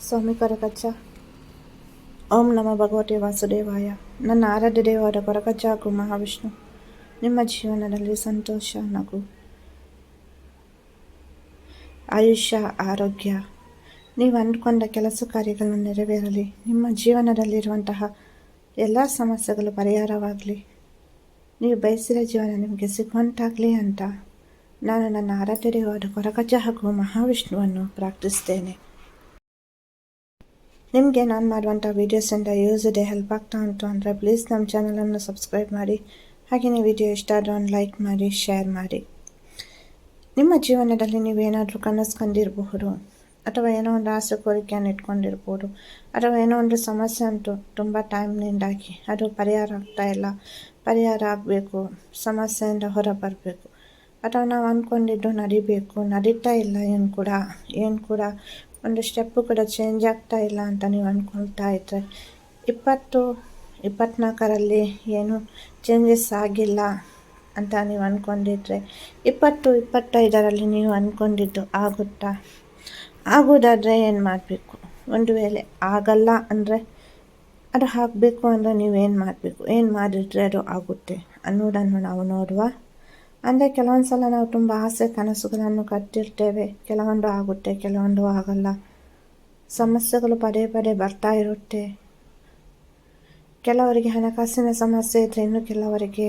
ಸ್ವಾಮಿ ಕೊರಕಚ್ಚ. ಓಂ ನಮ ಭಗವತಿ ವಾಸುದೇವಾಯ. ನನ್ನ ಆರಾಧ್ಯ ದೇವರ ಕೊರಕಚ್ಚ ಹಾಗೂ ಮಹಾವಿಷ್ಣು. ನಿಮ್ಮ ಜೀವನದಲ್ಲಿ ಸಂತೋಷ, ನಗು. ಆಯುಷ್ಯ, ಆರೋಗ್ಯ. ನೀವು ಅಂದ್ಕೊಂಡ ಕೆಲಸ ಕಾರ್ಯಗಳನ್ನು ನೆರವೇರಲಿ. ನಿಮ್ಮ ಜೀವನದಲ್ಲಿರುವಂತಹ ಎಲ್ಲ ಸಮಸ್ಯೆಗಳು ಪರಿಹಾರವಾಗಲಿ. ನೀವು ಬಯಸಿದ ಜೀವನ ನಿಮಗೆ ಸಿಗುವಂತಾಗಲಿ ಅಂತ ನಾನು ನನ್ನ ಆರಾಧ್ಯ ದೇವರ ಕೊರಗಜ್ಜ ಹಾಗೂ ಮಹಾವಿಷ್ಣುವನ್ನು ಪ್ರಾರ್ಥಿಸ್ತೇನೆ. ನಿಮಗೆ ನಾನು ಮಾಡುವಂಥ ವೀಡಿಯೋಸಿಂದ ಯೂಸ್ ಇದೆ ಹೆಲ್ಪ್ ಆಗ್ತಾ ಉಂಟು ಅಂದರೆ ಪ್ಲೀಸ್ ನಮ್ಮ ಚಾನಲನ್ನು ಸಬ್ಸ್ಕ್ರೈಬ್ ಮಾಡಿ. ಹಾಗೆಯೇ ವಿಡಿಯೋ ಇಷ್ಟ ಆದರೆ ಒಂದು ಲೈಕ್ ಮಾಡಿ ಶೇರ್ ಮಾಡಿ. ನಿಮ್ಮ ಜೀವನದಲ್ಲಿ ನೀವೇನಾದರೂ ಕನಸು ಕಂಡಿರಬಹುದು ಅಥವಾ ಏನೋ ಒಂದು ಆಸೆ ಕೋರಿಕೆಯನ್ನು ಇಟ್ಕೊಂಡಿರ್ಬೋದು, ಅಥವಾ ಏನೋ ಒಂದು ಸಮಸ್ಯೆ ಉಂಟು, ತುಂಬ ಟೈಮ್ನಿಂದಾಗಿ ಅದು ಪರಿಹಾರ ಆಗ್ತಾ ಇಲ್ಲ, ಪರಿಹಾರ ಆಗಬೇಕು, ಸಮಸ್ಯೆಯಿಂದ ಹೊರ ಬರಬೇಕು ಅಥವಾ ನಾವು ಅಂದ್ಕೊಂಡಿದ್ದು ನಡಿಬೇಕು, ನಡೀತಾ ಇಲ್ಲ, ಏನು ಕೂಡ ಏನು ಕೂಡ ಒಂದು ಸ್ಟೆಪ್ಪು ಕೂಡ ಚೇಂಜ್ ಆಗ್ತಾ ಇಲ್ಲ ಅಂತ ನೀವು ಅಂದ್ಕೊಳ್ತಾ ಇದ್ದರೆ ಇಪ್ಪತ್ತು ಇಪ್ಪತ್ನಾಲ್ಕರಲ್ಲಿ ಏನು ಚೇಂಜಸ್ ಆಗಿಲ್ಲ ಅಂತ ನೀವು ಅಂದ್ಕೊಂಡಿದ್ರೆ ಇಪ್ಪತ್ತು, ಇಪ್ಪತ್ತೈದರಲ್ಲಿ ನೀವು ಅಂದ್ಕೊಂಡಿದ್ದು ಆಗುತ್ತಾ? ಆಗೋದಾದರೆ ಏನು ಮಾಡಬೇಕು? ಒಂದು ವೇಳೆ ಆಗಲ್ಲ ಅಂದರೆ ಅದು ಹಾಕಬೇಕು ಅಂದರೆ ನೀವೇನು ಮಾಡಬೇಕು? ಏನು ಮಾಡಿದರೆ ಅದು ಆಗುತ್ತೆ ಅನ್ನೋದನ್ನು ನಾವು ನೋಡುವ ಅಂದರೆ ಕೆಲವೊಂದು ಸಲ ನಾವು ತುಂಬ ಆಸೆ, ಕನಸುಗಳನ್ನು ಕಟ್ಟಿರ್ತೇವೆ. ಕೆಲವೊಂದು ಆಗುತ್ತೆ, ಕೆಲವೊಂದು ಆಗಲ್ಲ. ಸಮಸ್ಯೆಗಳು ಪದೇ ಪದೇ ಬರ್ತಾ ಇರುತ್ತೆ. ಕೆಲವರಿಗೆ ಹಣಕಾಸಿನ ಸಮಸ್ಯೆ ಇದ್ದರೆ ಇನ್ನು ಕೆಲವರಿಗೆ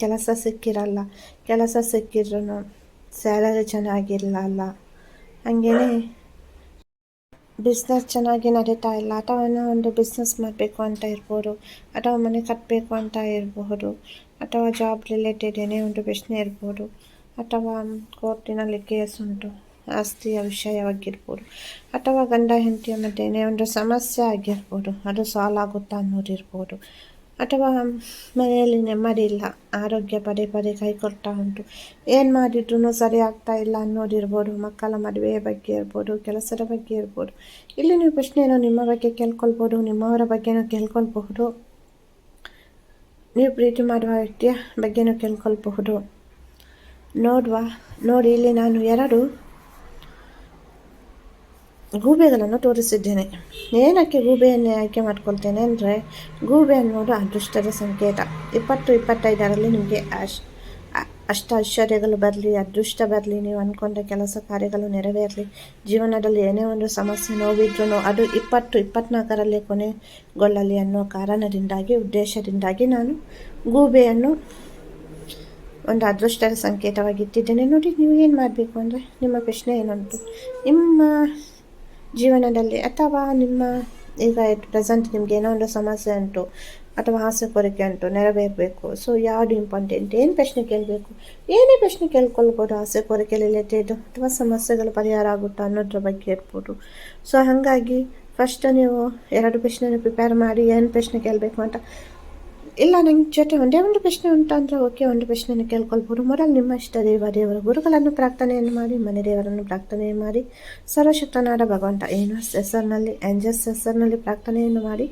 ಕೆಲಸ ಸಿಕ್ಕಿರಲ್ಲ. ಕೆಲಸ ಸಿಕ್ಕಿದ್ರೂ ಸ್ಯಾಲರಿ ಚೆನ್ನಾಗಿರಲ್ಲ ಹಾಗೆಯೇ ಬಿಸ್ನೆಸ್ ಚೆನ್ನಾಗಿ ನಡೀತಾ ಇಲ್ಲ. ಅಥವಾ ಒಂದು ಬಿಸ್ನೆಸ್ ಮಾಡಬೇಕು ಅಂತ ಇರ್ಬೋದು. ಅಥವಾ ಮನೆ ಕಟ್ಟಬೇಕು ಅಂತ ಇರಬಹುದು ಅಥವಾ ಜಾಬ್ ರಿಲೇಟೆಡ್ ಏನೇ ಒಂದು ಪ್ರಶ್ನೆ ಇರ್ಬೋದು. ಅಥವಾ ಕೋರ್ಟಿನಲ್ಲಿ ಕೇಸ್ ಉಂಟು. ಆಸ್ತಿಯ ವಿಷಯವಾಗಿರ್ಬೋದು. ಅಥವಾ ಗಂಡ ಹೆಂಡತಿಯ ಮಧ್ಯೆ ಏನೇ ಒಂದು ಸಮಸ್ಯೆ ಆಗಿರ್ಬೋದು. ಅದು ಸಾಲ್ವ್ ಆಗುತ್ತಾ ಅನ್ನೋದಿರ್ಬೋದು. ಅಥವಾ ಮನೆಯಲ್ಲಿ ನೆಮ್ಮದಿ ಇಲ್ಲ ಆರೋಗ್ಯ ಪದೇ ಪದೇ ಕೈ ಕೊಡ್ತಾ ಉಂಟು. ಏನು ಮಾಡಿದ್ರು ಸರಿ ಆಗ್ತಾ ಇಲ್ಲ ಅನ್ನೋದಿರ್ಬೋದು, ಮಕ್ಕಳ ಮದುವೆಯ ಬಗ್ಗೆ ಇರ್ಬೋದು, ಕೆಲಸದ ಬಗ್ಗೆ ಇರ್ಬೋದು. ಇಲ್ಲಿ ನೀವು ಪ್ರಶ್ನೆಯನ್ನು ನಿಮ್ಮ ಬಗ್ಗೆ ಕೇಳ್ಕೊಳ್ಬೋದು, ನಿಮ್ಮವರ ಬಗ್ಗೆನೂ ಕೇಳ್ಕೊಳ್ಬಹುದು. ನೀವು ಪ್ರೀತಿ ಮಾಡುವ ವ್ಯಕ್ತಿಯ ಬಗ್ಗೆನೂ ಕೇಳ್ಕೊಳ್ಬಹುದು. ನೋಡುವ, ನೋಡಿ, ಇಲ್ಲಿ ನಾನು ಎರಡು ಗೂಬೆಗಳನ್ನು ತೋರಿಸಿದ್ದೇನೆ. ಏನಕ್ಕೆ ಗೂಬೆಯನ್ನೇ ಆಯ್ಕೆ ಮಾಡ್ಕೊಳ್ತೇನೆ ಅಂದರೆ, ಗೂಬೆ ಅನ್ನೋದು ಅದೃಷ್ಟದ ಸಂಕೇತ. ಇಪ್ಪತ್ತು ಇಪ್ಪತ್ತೈದರಲ್ಲಿ ನಿಮಗೆ ಅಶ್ ಅಷ್ಟ ಐಶ್ವರ್ಯಗಳು ಬರಲಿ, ಅದೃಷ್ಟ ಬರಲಿ, ನೀವು ಅಂದ್ಕೊಂಡ ಕೆಲಸ ಕಾರ್ಯಗಳು ನೆರವೇರಲಿ, ಜೀವನದಲ್ಲಿ ಏನೇ ಒಂದು ಸಮಸ್ಯೆ ನೋವಿದ್ರೂ ಅದು ಇಪ್ಪತ್ತು ಇಪ್ಪತ್ನಾಲ್ಕರಲ್ಲಿ ಕೊನೆಗೊಳ್ಳಲಿ ಅನ್ನೋ ಕಾರಣದಿಂದಾಗಿ, ಉದ್ದೇಶದಿಂದಾಗಿ ನಾನು ಗೂಬೆಯನ್ನು ಒಂದು ಅದೃಷ್ಟದ ಸಂಕೇತವಾಗಿ ಇಟ್ಟಿದ್ದೇನೆ ನೋಡಿ, ನೀವು ಏನು ಮಾಡಬೇಕು ಅಂದರೆ, ನಿಮ್ಮ ಪ್ರಶ್ನೆ ಏನುಂಟು ನಿಮ್ಮ ಜೀವನದಲ್ಲಿ ಅಥವಾ ನಿಮ್ಮ ಈಗ ಪ್ರೆಸೆಂಟ್ ನಿಮ್ಗೆ ಏನೋ ಒಂದು ಸಮಸ್ಯೆ ಉಂಟು ಅಥವಾ ಆಸೆ ಕೋರಿಕೆ ಉಂಟು ನೆರವೇರಬೇಕು. ಸೊ ಯಾವುದು ಇಂಪಾರ್ಟೆಂಟ್ ಏನು ಪ್ರಶ್ನೆ ಕೇಳಬೇಕು? ಏನೇ ಪ್ರಶ್ನೆ ಕೇಳ್ಕೊಳ್ಬೋದು ಆಸೆ ಕೋರಿಕೆ ರಿಲೇಟೆಡ್ ಅಥವಾ ಸಮಸ್ಯೆಗಳು ಪರಿಹಾರ ಆಗುತ್ತಾ ಅನ್ನೋದ್ರ ಬಗ್ಗೆ ಇರ್ಬೋದು ಸೊ ಹಾಗಾಗಿ ಫಸ್ಟ್ ನೀವು ಎರಡು ಪ್ರಶ್ನೆನ ಪ್ರಿಪೇರ್ ಮಾಡಿ ಏನು ಪ್ರಶ್ನೆ ಕೇಳಬೇಕು ಅಂತ. ಇಲ್ಲ ನಂಗೆ ಜೊತೆ ಒಂದೇ ಒಂದು ಪ್ರಶ್ನೆ ಉಂಟು ಅಂದರೆ ಓಕೆ ಒಂದು ಪ್ರಶ್ನೆಯನ್ನು ಕೇಳ್ಕೊಳ್ಬೋದು ಮೊದಲು ನಿಮ್ಮ ಇಷ್ಟ ದೇವ ದೇವರ ಗುರುಗಳನ್ನು ಪ್ರಾರ್ಥನೆಯನ್ನು ಮಾಡಿ ಮನೆ ದೇವರನ್ನು ಪ್ರಾರ್ಥನೆ ಮಾಡಿ ಸರ್ವಶಕ್ತನಾದ ಭಗವಂತ ಏನು ಹೆಸರಿನಲ್ಲಿ ಏಂಜಲ್ಸ್ ಹೆಸರಿನಲ್ಲಿ ಪ್ರಾರ್ಥನೆಯನ್ನು ಮಾಡಿ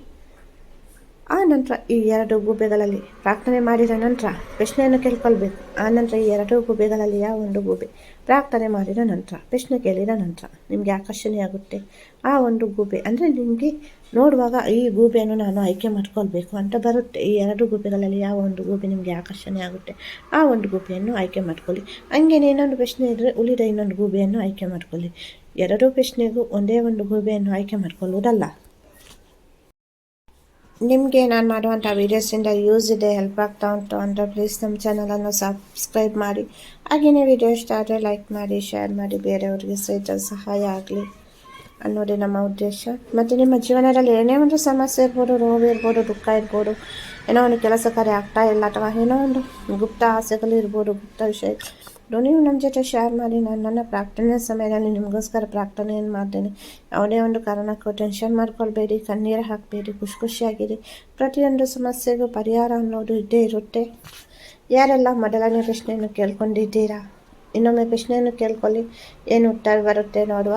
ಆ ನಂತರ ಈ ಎರಡು ಗೂಬೆಗಳಲ್ಲಿ ಪ್ರಾರ್ಥನೆ ಮಾಡಿದ ನಂತರ ಪ್ರಶ್ನೆಯನ್ನು ಕೇಳ್ಕೊಳ್ಬೇಕು. ಆ ನಂತರ ಈ ಎರಡು ಗೂಬೆಗಳಲ್ಲಿ ಯಾವ ಒಂದು ಗೂಬೆ? ಪ್ರಾರ್ಥನೆ ಮಾಡಿದ ನಂತರ, ಪ್ರಶ್ನೆ ಕೇಳಿದ ನಂತರ ನಿಮಗೆ ಆಕರ್ಷಣೆ ಆಗುತ್ತೆ ಆ ಒಂದು ಗೂಬೆ ಅಂದರೆ ನಿಮಗೆ ನೋಡುವಾಗ ಈ ಗೂಬೆಯನ್ನು ನಾನು ಆಯ್ಕೆ ಮಾಡ್ಕೊಳ್ಬೇಕು ಅಂತ ಬರುತ್ತೆ. ಈ ಎರಡು ಗೂಬೆಗಳಲ್ಲಿ ಯಾವ ಒಂದು ಗೂಬೆ ನಿಮಗೆ ಆಕರ್ಷಣೆ ಆಗುತ್ತೆ ಆ ಒಂದು ಗೂಬೆಯನ್ನು ಆಯ್ಕೆ ಮಾಡ್ಕೊಳ್ಳಿ. ಹಂಗೇನೆ ಇನ್ನೊಂದು ಪ್ರಶ್ನೆ ಇದ್ದರೆ ಉಳಿದ ಇನ್ನೊಂದು ಗೂಬೆಯನ್ನು ಆಯ್ಕೆ ಮಾಡ್ಕೊಳ್ಳಿ. ಎರಡೂ ಪ್ರಶ್ನೆಗೂ ಒಂದೇ ಒಂದು ಗೂಬೆಯನ್ನು ಆಯ್ಕೆ ಮಾಡ್ಕೊಳ್ಳುವುದಲ್ಲ. ನಿಮಗೆ ನಾನು ಮಾಡುವಂಥ ವೀಡಿಯೋಸಿಂದ ಯೂಸ್ ಇದೆ ಹೆಲ್ಪ್ ಆಗ್ತಾ ಉಂಟು ಅಂದರೆ ಪ್ಲೀಸ್ ನಮ್ಮ ಚಾನಲನ್ನು ಸಬ್ಸ್ಕ್ರೈಬ್ ಮಾಡಿ. ಹಾಗೆಯೇ ವಿಡಿಯೋ ಇಷ್ಟ ಆದರೆ ಲೈಕ್ ಮಾಡಿ ಶೇರ್ ಮಾಡಿ, ಬೇರೆಯವರಿಗೆ ಸಹಿತ ಸಹಾಯ ಆಗಲಿ ಅನ್ನೋದೇ ನಮ್ಮ ಉದ್ದೇಶ. ಮತ್ತು ನಿಮ್ಮ ಜೀವನದಲ್ಲಿ ಏನೇ ಒಂದು ಸಮಸ್ಯೆ ಇರ್ಬೋದು, ನೋವು ಇರ್ಬೋದು, ದುಃಖ ಇರ್ಬೋದು, ಏನೋ ಒಂದು ಕೆಲಸ ಕಾರ್ಯ ಆಗ್ತಾ ಇಲ್ಲ ಅಥವಾ ಏನೋ ಒಂದು ಗುಪ್ತ ಆಸೆಗಳು ಇರ್ಬೋದು, ಗುಪ್ತ ವಿಷಯ ನೀವು ನಮ್ಮ ಜೊತೆ ಶೇರ್ ಮಾಡಿ ನಾನು ನನ್ನ ಪ್ರಾರ್ಥನೆ ಸಮಯದಲ್ಲಿ ನಿಮಗೋಸ್ಕರ ಪ್ರಾರ್ಥನೆಯನ್ನು ಮಾಡ್ತೇನೆ ಯಾವುದೇ ಒಂದು ಕಾರಣಕ್ಕೂ ಟೆನ್ಷನ್ ಮಾಡ್ಕೊಳ್ಬೇಡಿ ಕಣ್ಣೀರು ಹಾಕಬೇಡಿ ಖುಷಿ ಖುಷಿಯಾಗಿರಿ ಪ್ರತಿಯೊಂದು ಸಮಸ್ಯೆಗೂ ಪರಿಹಾರ ಅನ್ನೋದು ಇದ್ದೇ ಇರುತ್ತೆ ಯಾರೆಲ್ಲ ಮೊದಲನೇ ಪ್ರಶ್ನೆಯನ್ನು ಕೇಳ್ಕೊಂಡಿದ್ದೀರಾ ಇನ್ನೊಮ್ಮೆ ಪ್ರಶ್ನೆಯನ್ನು ಕೇಳ್ಕೊಳ್ಳಿ ಏನು ಉತ್ತರ ಬರುತ್ತೆ ನೋಡುವ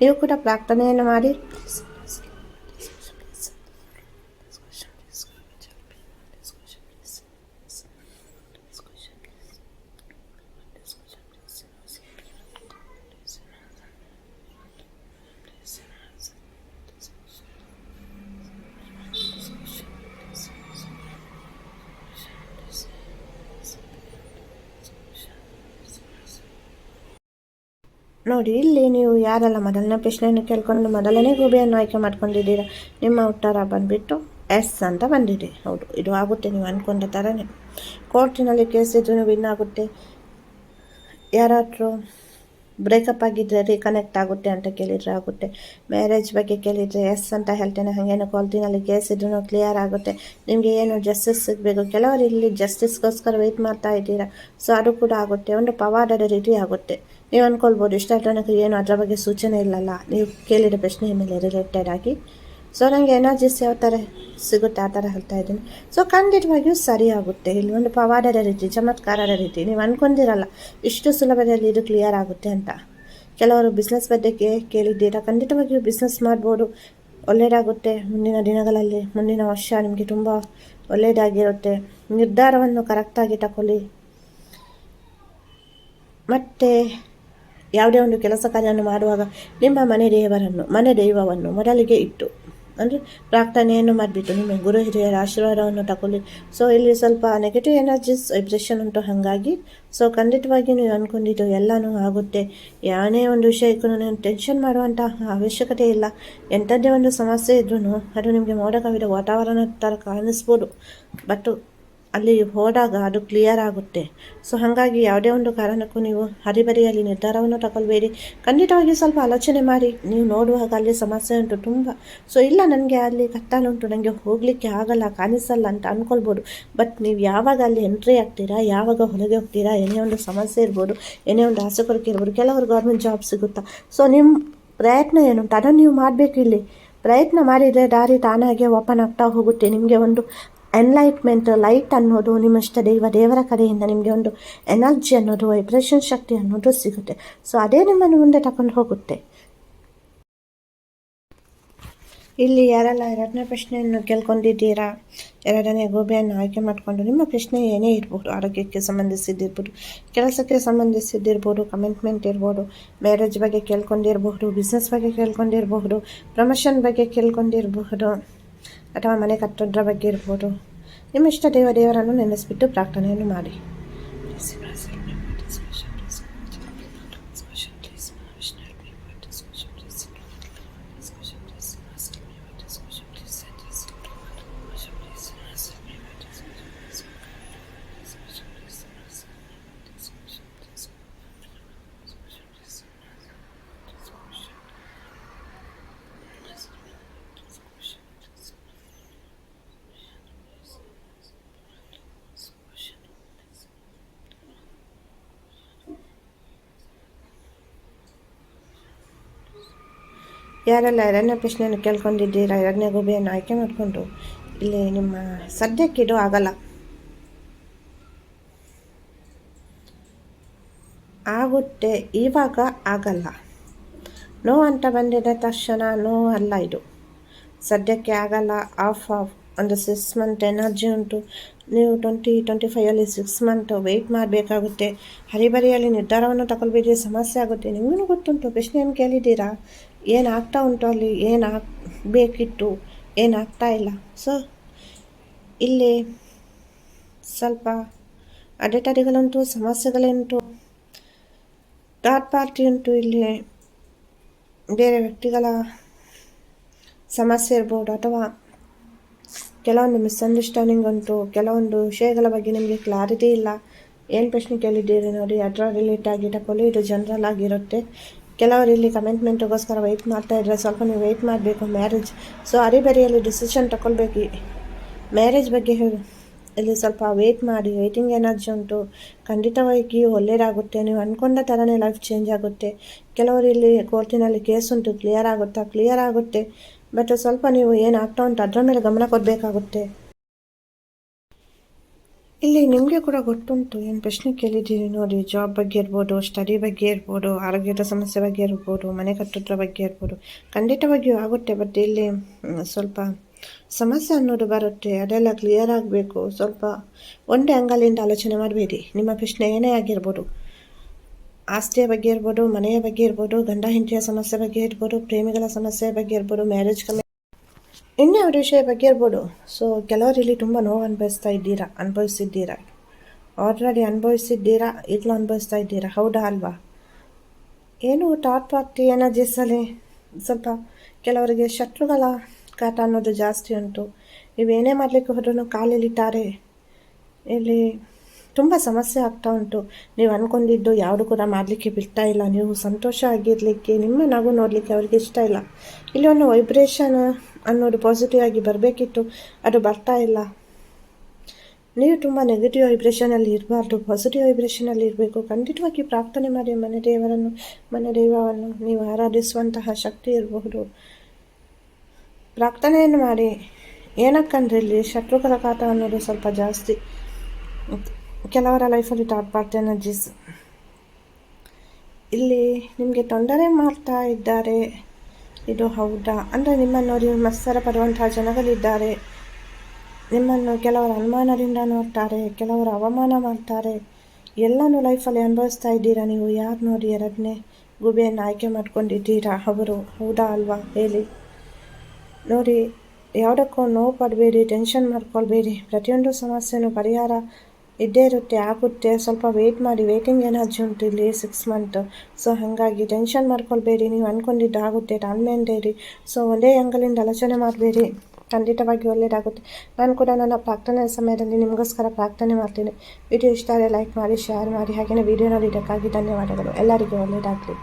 ನೀವು ಕೂಡ ಪ್ರಾರ್ಥನೆಯನ್ನು ಮಾಡಿ ನೋಡಿ, ಇಲ್ಲಿ ನೀವು ಯಾರೆಲ್ಲ ಮೊದಲನೇ ಪ್ರಶ್ನೆಯನ್ನು ಕೇಳ್ಕೊಂಡು ಮೊದಲನೇ ಗೂಬೆಯನ್ನು ಆಯ್ಕೆ ಮಾಡ್ಕೊಂಡಿದ್ದೀರಾ? ನಿಮ್ಮ ಉತ್ತರ ಬಂದುಬಿಟ್ಟು ಎಸ್ ಅಂತ ಬಂದಿದೆ. ಹೌದು, ಇದು ಆಗುತ್ತೆ ನೀವು ಅಂದ್ಕೊಂಡ ಥರನೇ ಕೋರ್ಟಿನಲ್ಲಿ ಕೇಸ್ ಇದ್ರೂ ವಿನ್ ಆಗುತ್ತೆ. ಯಾರಾದರೂ ಬ್ರೇಕಪ್ ಆಗಿದ್ದರೆ ರೀಕನೆಕ್ಟ್ ಆಗುತ್ತೆ ಅಂತ ಕೇಳಿದರೆ ಆಗುತ್ತೆ. ಮ್ಯಾರೇಜ್ ಬಗ್ಗೆ ಕೇಳಿದರೆ ಎಸ್ ಅಂತ ಹೇಳ್ತೇನೆ. ಹಾಗೇನು ಕೋರ್ಟಿನಲ್ಲಿ ಕೇಸ್ ಇದ್ರೂ ಕ್ಲಿಯರ್ ಆಗುತ್ತೆ. ನಿಮಗೆ ಏನು ಜಸ್ಟಿಸ್ ಸಿಗಬೇಕು? ಕೆಲವರು ಇಲ್ಲಿ ಜಸ್ಟಿಸ್ಗೋಸ್ಕರ ವೆಯ್ಟ್ ಮಾಡ್ತಾ ಇದ್ದೀರಾ? ಸೊ ಅದು ಕೂಡ ಆಗುತ್ತೆ. ಒಂದು ಪವಾಡದ ರೀತಿ ಆಗುತ್ತೆ. ನೀವು ಅಂದ್ಕೊಳ್ಬೋದು ಇಷ್ಟ ತನಕ ಏನು ಅದರ ಬಗ್ಗೆ ಸೂಚನೆ ಇಲ್ಲಲ್ಲ. ನೀವು ಕೇಳಿದ ಪ್ರಶ್ನೆ ಮೇಲೆ ರಿಲೇಟೆಡ್ ಆಗಿ. ಸೊ ನನಗೆ ಎನರ್ಜಿಸ್ ಯಾವ ಥರ ಸಿಗುತ್ತೆ, ಆ ಥರ ಹೇಳ್ತಾ ಇದ್ದೀನಿ. ಸೊ ಖಂಡಿತವಾಗಿಯೂ ಸರಿ ಆಗುತ್ತೆ. ಇಲ್ಲಿ ಒಂದು ಪವಾಡದ ರೀತಿ, ಚಮತ್ಕಾರದ ರೀತಿ, ನೀವು ಅಂದ್ಕೊಂಡಿರಲ್ಲ ಇಷ್ಟು ಸುಲಭದಲ್ಲಿ ಇದು ಕ್ಲಿಯರ್ ಆಗುತ್ತೆ ಅಂತ. ಕೆಲವರು ಬಿಸ್ನೆಸ್ ಬಗ್ಗೆ ಕೇಳಿದ್ದೀರಾ? ಖಂಡಿತವಾಗಿಯೂ ಬಿಸ್ನೆಸ್ ಮಾಡ್ಬೋದು. ಒಳ್ಳೆಯದಾಗುತ್ತೆ ಮುಂದಿನ ದಿನಗಳಲ್ಲಿ, ಮುಂದಿನ ವರ್ಷ ನಿಮಗೆ ತುಂಬ ಒಳ್ಳೆಯದಾಗಿರುತ್ತೆ ನಿರ್ಧಾರವನ್ನು ಕರೆಕ್ಟಾಗಿ ತಗೊಳ್ಳಿ ಮತ್ತು, ಯಾವುದೇ ಒಂದು ಕೆಲಸ ಕಾರ್ಯವನ್ನು ಮಾಡುವಾಗ ನಿಮ್ಮ ಮನೆ ದೇವರನ್ನು, ಮನೆ ದೈವವನ್ನು ಮೊದಲಿಗೆ ಇಟ್ಟು. ಅಂದರೆ ಪ್ರಾರ್ಥನೆಯನ್ನು ಮಾಡಿಬಿಟ್ಟು ನಿಮ್ಮ ಗುರು ಹಿರಿಯರ ಆಶೀರ್ವಾದವನ್ನು ತಗೊಳ್ಳಿ. ಸೊ ಇಲ್ಲಿ ಸ್ವಲ್ಪ ನೆಗೆಟಿವ್ ಎನರ್ಜೀಸ್ ವೈಬ್ರೇಷನ್ ಉಂಟು, ಹಾಗಾಗಿ ಸೊ ಖಂಡಿತವಾಗಿ ನೀವು ಅಂದ್ಕೊಂಡಿದ್ದು ಎಲ್ಲನೂ ಆಗುತ್ತೆ. ಯಾನೇ ಒಂದು ವಿಷಯಕ್ಕೂ ನೀವು ಟೆನ್ಷನ್ ಮಾಡುವಂಥ ಅವಶ್ಯಕತೆ ಇಲ್ಲ. ಎಂಥದ್ದೇ ಒಂದು ಸಮಸ್ಯೆ ಇದ್ರೂ ಅದು ನಿಮಗೆ ಮೋಡ ವಾತಾವರಣ ಥರ ಕಾಣಿಸ್ಬೋದು. ಬಟ್ ಅಲ್ಲಿ ಹೋದಾಗ ಅದು ಕ್ಲಿಯರ್ ಆಗುತ್ತೆ. ಸೊ ಹಾಗಾಗಿ ಯಾವುದೇ ಒಂದು ಕಾರಣಕ್ಕೂ ನೀವು ಹರಿಬರಿಯಲ್ಲಿ ನಿರ್ಧಾರವನ್ನು ತಗೊಳ್ಬೇಡಿ. ಖಂಡಿತವಾಗಿ ಸ್ವಲ್ಪ ಆಲೋಚನೆ ಮಾಡಿ. ನೀವು ನೋಡುವಾಗ ಅಲ್ಲಿ ಸಮಸ್ಯೆ ಉಂಟು ತುಂಬ. ಸೊ ಇಲ್ಲ ನನಗೆ ಅಲ್ಲಿ ಕತ್ತಲುಂಟು ನನಗೆ ಹೋಗಲಿಕ್ಕೆ ಆಗಲ್ಲ, ಕಾಣಿಸಲ್ಲ ಅಂತ ಅಂದ್ಕೊಳ್ಬೋದು ಬಟ್ ನೀವು ಯಾವಾಗ ಅಲ್ಲಿ ಎಂಟ್ರಿ ಆಗ್ತೀರಾ, ಯಾವಾಗ ಹೊರಗೆ ಹೋಗ್ತೀರಾ, ಏನೇ ಒಂದು ಸಮಸ್ಯೆ ಇರ್ಬೋದು, ಏನೇ ಒಂದು ಆಸೆ ಕೊರಕೆ ಇರ್ಬೋದು, ಕೆಲವರು ಗೌರ್ಮೆಂಟ್ ಜಾಬ್ ಸಿಗುತ್ತಾ? ಸೊ ನಿಮ್ಮ ಪ್ರಯತ್ನ ಏನುಂಟು? ಅದನ್ನು ನೀವು ಮಾಡಬೇಕು ಇಲ್ಲಿ ಪ್ರಯತ್ನ ಮಾಡಿದರೆ ದಾರಿ ತಾನಾಗೆ ಓಪನ್ ಆಗ್ತಾ ಹೋಗುತ್ತೆ. ನಿಮಗೆ ಒಂದು ಎನ್ಲೈಟ್ಮೆಂಟ್ ಲೈಟ್ ಅನ್ನೋದು ನಿಮ್ಮಷ್ಟ ದೈವ, ದೇವರ ಕಡೆಯಿಂದ ನಿಮಗೆ ಒಂದು ಎನರ್ಜಿ ಅನ್ನೋದು ವೈಬ್ರೇಷನ್ ಶಕ್ತಿ ಅನ್ನೋದು ಸಿಗುತ್ತೆ. ಸೊ ಅದೇ ನಿಮ್ಮನ್ನು ಮುಂದೆ ತಗೊಂಡು ಹೋಗುತ್ತೆ. ಇಲ್ಲಿ ಯಾರೆಲ್ಲ ಎರಡನೇ ಪ್ರಶ್ನೆಯನ್ನು ಕೇಳ್ಕೊಂಡಿದ್ದೀರಾ? ಎರಡನೇ ಗೋಬೆಯನ್ನು ಆಯ್ಕೆ ಮಾಡಿಕೊಂಡು ನಿಮ್ಮ ಪ್ರಶ್ನೆ ಏನೇ ಇರ್ಬೋದು, ಆರೋಗ್ಯಕ್ಕೆ ಸಂಬಂಧಿಸಿದ್ದಿರ್ಬೋದು, ಕೆಲಸಕ್ಕೆ ಸಂಬಂಧಿಸಿದ್ದಿರ್ಬೋದು ಕಮಿಟ್ಮೆಂಟ್ ಇರ್ಬೋದು ಮ್ಯಾರೇಜ್ ಬಗ್ಗೆ ಕೇಳ್ಕೊಂಡಿರಬಹುದು ಬಿಸ್ನೆಸ್ ಬಗ್ಗೆ ಕೇಳ್ಕೊಂಡಿರಬಹುದು ಪ್ರಮೋಷನ್ ಬಗ್ಗೆ ಕೇಳ್ಕೊಂಡಿರಬಹುದು ಅಥವಾ ಮನೆ ಕಟ್ಟೋದ್ರ ಬಗ್ಗೆ ಇರ್ಬೋದು. ನಿಮ್ಮ ಇಷ್ಟ ದೇವ ದೇವರನ್ನು ನೆನೆಸ್ಬಿಟ್ಟು ಪ್ರಾರ್ಥನೆಯನ್ನು ಮಾಡಿ. ಯಾರೆಲ್ಲ, ಎರಡನೇ ಪ್ರಶ್ನೆಯನ್ನು ಕೇಳ್ಕೊಂಡಿದ್ದೀರಾ? ಎರಡನೇ ಗುಬೆಯನ್ನು ಆಯ್ಕೆ ಮಾಡಿಕೊಂಡು ಇಲ್ಲಿ ನಿಮ್ಮ ಸದ್ಯಕ್ಕೆ ಇದು ಆಗಲ್ಲ. ಆಗುತ್ತೆ, ಇವಾಗ ಆಗಲ್ಲ. ನೋ ಅಂತ ಬಂದಿದ ತಕ್ಷಣ, ನೋ ಅಲ್ಲ ಇದು. ಸದ್ಯಕ್ಕೆ ಆಗಲ್ಲ ಆಫ್ ಆಫ್ ಒಂದು ಸಿಕ್ಸ್ ಮಂತ್ ಎನರ್ಜಿ ಉಂಟು. ನೀವು ಟ್ವೆಂಟಿ ಟ್ವೆಂಟಿ ಫೈವಲ್ಲಿ ಸಿಕ್ಸ್ ಮಂತ್ ವೆಯ್ಟ್ ಮಾಡಬೇಕಾಗುತ್ತೆ. ಹರಿಬರಿಯಲ್ಲಿ ನಿರ್ಧಾರವನ್ನು ತಗೊಳ್ಬೇಡಿ ಸಮಸ್ಯೆ ಆಗುತ್ತೆ. ನಿಮಗೂ ಗೊತ್ತುಂಟು, ಪ್ರಶ್ನೆಯನ್ನು ಕೇಳಿದ್ದೀರಾ? ಏನಾಗ್ತಾ ಉಂಟು ಅಲ್ಲಿ? ಏನಾಗಬೇಕಿತ್ತು ಏನಾಗ್ತಾ ಇಲ್ಲ? ಸೊ, ಇಲ್ಲಿ ಸ್ವಲ್ಪ ಅಡೆತಡೆಗಳುಂಟು, ಸಮಸ್ಯೆಗಳುಂಟು. ಥರ್ಡ್ ಪಾರ್ಟಿ ಉಂಟು ಇಲ್ಲಿ. ಬೇರೆ ವ್ಯಕ್ತಿಗಳ ಸಮಸ್ಯೆ ಇರ್ಬೋದು ಅಥವಾ ಕೆಲವೊಂದು ಮಿಸ್ಅಂಡರ್ಸ್ಟ್ಯಾಂಡಿಂಗ್ ಉಂಟು, ಕೆಲವೊಂದು ವಿಷಯಗಳ ಬಗ್ಗೆ ನಿಮಗೆ ಕ್ಲಾರಿಟಿ ಇಲ್ಲ. ಏನು ಪ್ರಶ್ನೆ ಕೇಳಿದ್ದೀರಿ ನೋಡಿ, ಅದರ ರಿಲೇಟ್ ಆಗಿ ತಗೊಳ್ಳಿ ಇದು ಜನರಲ್ ಆಗಿರುತ್ತೆ. ಕೆಲವರು ಇಲ್ಲಿ ಕಮೆಂಟ್ಮೆಂಟ್ಗೋಸ್ಕರ ವೆಯ್ಟ್ ಮಾಡ್ತಾ ಇದ್ರೆ ಸ್ವಲ್ಪ ನೀವು ವೆಯ್ಟ್ ಮಾಡಬೇಕು ಮ್ಯಾರೇಜ್ ಸೊ ಅರಿಬರಿಯಲ್ಲಿ ಡಿಸಿಷನ್ ತಗೊಳ್ಬೇಕು ಮ್ಯಾರೇಜ್ ಬಗ್ಗೆ ಹೇಳಿ. ಇಲ್ಲಿ ಸ್ವಲ್ಪ ವೆಯ್ಟ್ ಮಾಡಿ ವೆಯ್ಟಿಂಗ್ ಎನರ್ಜಿ ಉಂಟು. ಖಂಡಿತವಾಗಿ ಒಳ್ಳೆಯದಾಗುತ್ತೆ ನೀವು ಅಂದ್ಕೊಂಡ ಥರನೇ ಲೈಫ್ ಚೇಂಜ್ ಆಗುತ್ತೆ. ಕೆಲವರು ಇಲ್ಲಿ ಕೋರ್ಟಿನಲ್ಲಿ ಕೇಸ್ ಉಂಟು ಕ್ಲಿಯರ್ ಆಗುತ್ತಾ? ಕ್ಲಿಯರ್ ಆಗುತ್ತೆ. ಬಟ್ ಸ್ವಲ್ಪ ನೀವು ಏನು ಆಗ್ತಾ ಉಂಟು, ಅದರ ಮೇಲೆ ಗಮನ ಕೊಡಬೇಕಾಗುತ್ತೆ. ಇಲ್ಲಿ ನಿಮಗೆ ಕೂಡ ಗೊತ್ತುಂಟು, ಏನು ಪ್ರಶ್ನೆ ಕೇಳಿದ್ದೀರಿ ನೋಡಿ ಜಾಬ್ ಬಗ್ಗೆ ಇರ್ಬೋದು ಸ್ಟಡಿ ಬಗ್ಗೆ ಇರ್ಬೋದು, ಆರೋಗ್ಯದ ಸಮಸ್ಯೆ ಬಗ್ಗೆ ಇರ್ಬೋದು, ಮನೆ ಕಟ್ಟೋದ್ರ ಬಗ್ಗೆ ಇರ್ಬೋದು. ಖಂಡಿತವಾಗಿಯೂ ಆಗುತ್ತೆ ಬಟ್ ಇಲ್ಲಿ ಸ್ವಲ್ಪ ಸಮಸ್ಯೆ ಅನ್ನೋದು ಬರುತ್ತೆ, ಅದೆಲ್ಲ ಕ್ಲಿಯರ್ ಆಗಬೇಕು. ಸ್ವಲ್ಪ ಒಂದೇ ಅಂಗಲಿಂದ ಆಲೋಚನೆ ಮಾಡಬೇಡಿ. ನಿಮ್ಮ ಪ್ರಶ್ನೆ ಏನೇ ಆಗಿರ್ಬೋದು, ಆಸ್ತಿಯ ಬಗ್ಗೆ ಇರ್ಬೋದು, ಮನೆಯ ಬಗ್ಗೆ ಇರ್ಬೋದು, ಗಂಡ ಹೆಂಡತಿಯ ಸಮಸ್ಯೆ ಬಗ್ಗೆ ಇರ್ಬೋದು, ಪ್ರೇಮಿಗಳ ಸಮಸ್ಯೆ ಬಗ್ಗೆ ಇರ್ಬೋದು ಮ್ಯಾರೇಜ್ ಕಮ್ಮಿ ಇನ್ಯಾವ ವಿಷಯ ಬಗ್ಗೆ ಇರ್ಬೋದು ಸೊ ಕೆಲವರು ಇಲ್ಲಿ ತುಂಬ ನೋವು ಅನುಭವಿಸ್ತಾ ಇದ್ದೀರಾ? ಅನುಭವಿಸಿದ್ದೀರಾ? ಆಲ್ರೆಡಿ ಅನುಭವಿಸಿದ್ದೀರಾ? ಈಗಲೂ ಅನುಭವಿಸ್ತಾ ಇದ್ದೀರಾ? ಹೌದಾ ಅಲ್ವಾ? ಏನು ಟಾಟ್ ಪಾರ್ಟಿ ಎನರ್ಜೀಸಲ್ಲಿ ಸ್ವಲ್ಪ ಕೆಲವರಿಗೆ ಶತ್ರುಗಳ ಕಾಟ ಅನ್ನೋದು ಜಾಸ್ತಿ ಉಂಟು. ನೀವೇನೇ ಮಾಡಲಿಕ್ಕೆ ಹೋದ್ರೂ ಕಾಲಿಲಿಟ್ಟಾರೆ ಇಲ್ಲಿ ತುಂಬ ಸಮಸ್ಯೆ ಆಗ್ತಾ ಉಂಟು. ನೀವು ಅಂದ್ಕೊಂಡಿದ್ದು ಯಾವುದು ಕೂಡ ಮಾಡಲಿಕ್ಕೆ ಬಿಡ್ತಾ ಇಲ್ಲ. ನೀವು ಸಂತೋಷ ಆಗಿರಲಿಕ್ಕೆ, ನಿಮ್ಮ ನಗು ನೋಡಲಿಕ್ಕೆ ಅವ್ರಿಗೆ ಇಷ್ಟ ಇಲ್ಲ. ಇಲ್ಲಿ ಒಂದು ವೈಬ್ರೇಷನ್ ಅನ್ನೋದು ಪಾಸಿಟಿವ್ ಆಗಿ ಬರಬೇಕಿತ್ತು. ಅದು ಬರ್ತಾ ಇಲ್ಲ. ನೀವು ತುಂಬ ನೆಗೆಟಿವ್ ವೈಬ್ರೇಷನಲ್ಲಿ ಇರಬಾರ್ದು. ಪಾಸಿಟಿವ್ ವೈಬ್ರೇಷನಲ್ಲಿ ಇರಬೇಕು. ಖಂಡಿತವಾಗಿ ಪ್ರಾರ್ಥನೆ ಮಾಡಿ ಮನೆ ದೇವರನ್ನು, ಮನೆ ದೈವವನ್ನು. ನೀವು ಆರಾಧಿಸುವಂತಹ ಶಕ್ತಿ ಇರಬಹುದು. ಪ್ರಾರ್ಥನೆಯನ್ನು ಮಾಡಿ. ಏನಕ್ಕಂದ್ರೆ ಇಲ್ಲಿ ಶತ್ರುಗಳ ಕಾಟ ಅನ್ನೋದು ಸ್ವಲ್ಪ ಜಾಸ್ತಿ. ಕೆಲವರ ಲೈಫಲ್ಲಿ ಟಾಟ್ ಪಾರ್ಟಿ ಎನರ್ಜೀಸ್ ಇಲ್ಲಿ ನಿಮಗೆ ತೊಂದರೆ ಮಾಡ್ತಾ ಇದ್ದಾರೆ. ಇದು ಹೌದಾ? ಅಂದರೆ ನಿಮ್ಮನ್ನು ಮತ್ಸರ ಪಡುವಂತಹ ಜನಗಳಿದ್ದಾರೆ. ನಿಮ್ಮನ್ನು ಕೆಲವರು ಅನುಮಾನದಿಂದ ನೋಡ್ತಾರೆ, ಕೆಲವರು ಅವಮಾನ ಮಾಡ್ತಾರೆ. ಎಲ್ಲನೂ ಲೈಫಲ್ಲಿ ಅನುಭವಿಸ್ತಾ ಇದ್ದೀರಾ ನೀವು? ಯಾರು ನೋಡಿ ಎರಡನೇ ಗುಬೆಯನ್ನು ಆಯ್ಕೆ ಮಾಡ್ಕೊಂಡಿದ್ದೀರಾ? ಅವರು ಹೌದಾ ಅಲ್ವಾ? ಹೇಳಿ. ನೋಡಿ, ಯಾವುದಕ್ಕೂ ನೋವು ಪಡಬೇಡಿ ಟೆನ್ಷನ್ ಮಾಡ್ಕೊಳ್ಬೇಡಿ. ಪ್ರತಿಯೊಂದು ಸಮಸ್ಯೆನೂ ಪರಿಹಾರ ಇದ್ದೇ ಇರುತ್ತೆ ಆಗುತ್ತೆ ಸ್ವಲ್ಪ ವೆಯ್ಟ್ ಮಾಡಿ ವೇಟಿಂಗ್ ಎನರ್ಜಿ ಉಂಟು ಇಲ್ಲಿ ಸಿಕ್ಸ್ ಮಂತ್ ಸೊ ಹಾಗಾಗಿ ಟೆನ್ಷನ್ ಮಾಡ್ಕೊಳ್ಬೇಡಿ, ನೀವು ಅಂದ್ಕೊಂಡಿದ್ದು ಆಗುತ್ತೆ ತಾಳ್ಮೆಯಿಂದ ಇರಿ. ಸೊ ಒಂದೇ ಅಂಗಲಿಂದ ಆಲೋಚನೆ ಮಾಡಬೇಡಿ. ಖಂಡಿತವಾಗಿ ಒಳ್ಳೆಯದಾಗುತ್ತೆ ನಾನು ಕೂಡ ನನ್ನ ಪ್ರಾರ್ಥನೆ ಸಮಯದಲ್ಲಿ ನಿಮಗೋಸ್ಕರ ಪ್ರಾರ್ಥನೆ ಮಾಡ್ತೀನಿ. ವಿಡಿಯೋ ಇಷ್ಟ ಆದರೆ ಲೈಕ್ ಮಾಡಿ ಶೇರ್ ಮಾಡಿ. ಹಾಗೆಯೇ ವಿಡಿಯೋನಲ್ಲಿ ನೋಡಿದ್ದಕ್ಕಾಗಿ ಧನ್ಯವಾದಗಳು. ಎಲ್ಲರಿಗೂ ಒಳ್ಳೆಯದಾಗಲಿ